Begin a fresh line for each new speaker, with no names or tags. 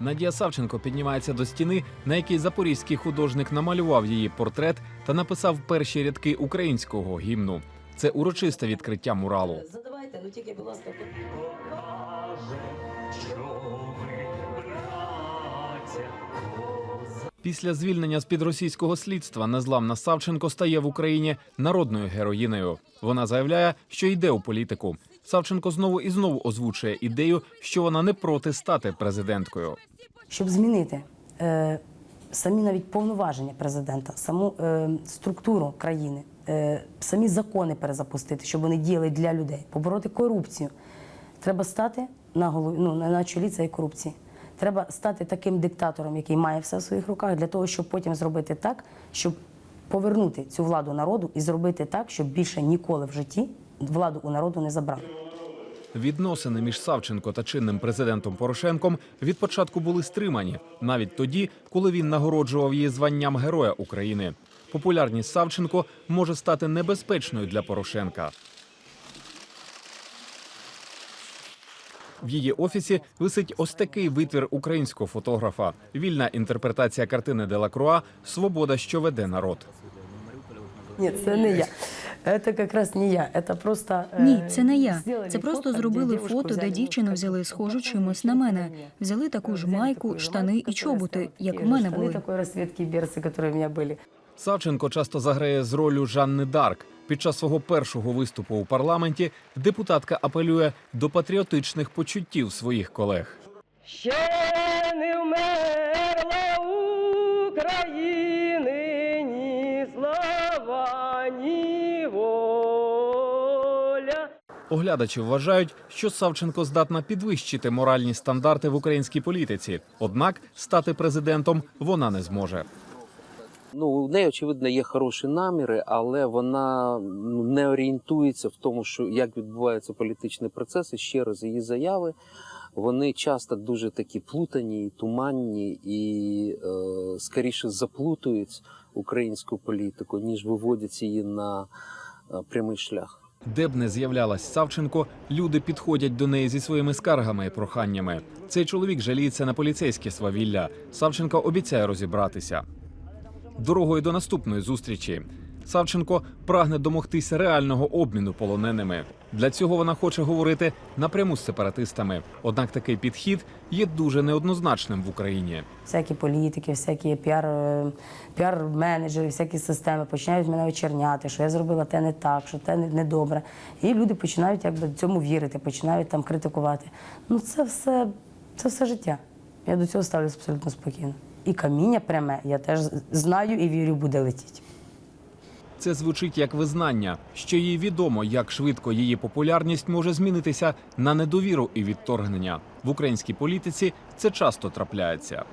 Надія Савченко піднімається до стіни, на якій запорізький художник намалював її портрет та написав перші рядки українського гімну. Це урочисте відкриття муралу.
Задавайте, ну тільки, будь ласка,
Після звільнення з під російського слідства незламна Савченко стає в Україні народною героїнею. Вона заявляє, що йде у політику. Савченко знову і знову озвучує ідею, що вона не проти стати президенткою.
щоб змінити е, самі навіть повноваження президента, саму е, структуру країни, е, самі закони перезапустити, щоб вони діяли для людей, побороти корупцію. Треба стати на голові, ну, на чолі цієї корупції. Треба стати таким диктатором, який має все в своїх руках, для того, щоб потім зробити так, щоб повернути цю владу народу і зробити так, щоб більше ніколи в житті владу у народу не забрали.
Відносини між Савченко та чинним президентом Порошенком від початку були стримані, навіть тоді, коли він нагороджував її званням Героя України. Популярність Савченко може стати небезпечною для Порошенка. В її офісі висить ось такий витвір українського фотографа. Вільна інтерпретація картини Делакруа Свобода, що веде народ.
Ні, це не я. Це якраз не я. Це просто е,
Ні, це не я. Це просто зробили фото, де дівчину
ну,
взяли схожу чимось на мене. Взяли таку ж майку, штани і чоботи, як у мене були.
такої розцвітки берці, які у мене були.
Савченко часто заграє з ролью Жанни Дарк. Під час свого першого виступу у парламенті депутатка апелює до патріотичних почуттів своїх колег.
Ще не вмерла України
Оглядачі вважають, що Савченко здатна підвищити моральні стандарти в українській політиці. Однак стати президентом вона не зможе.
Ну, у неї, очевидно, є хороші наміри, але вона ну, не орієнтується в тому, що як відбуваються політичні процеси. Ще раз, її заяви вони часто дуже такі плутані, туманні і е, скоріше заплутують українську політику, ніж виводять її на е, прямий шлях.
Де б не з'являлась Савченко, люди підходять до неї зі своїми скаргами і проханнями. Цей чоловік жаліється на поліцейське свавілля. Савченко обіцяє розібратися. Дорогою до наступної зустрічі Савченко прагне домогтися реального обміну полоненими. Для цього вона хоче говорити напряму з сепаратистами. Однак такий підхід є дуже неоднозначним в Україні.
Всякі політики, всякі піар, е, піар-менеджери, всякі системи починають мене очерняти, що я зробила те не так, що те не- недобре. І люди починають якби цьому вірити, починають там критикувати. Ну це все, це все життя. Я до цього ставлюся абсолютно спокійно. І каміння пряме, я теж знаю і вірю, буде летіти.
Це звучить як визнання, що їй відомо, як швидко її популярність може змінитися на недовіру і відторгнення. В українській політиці це часто трапляється.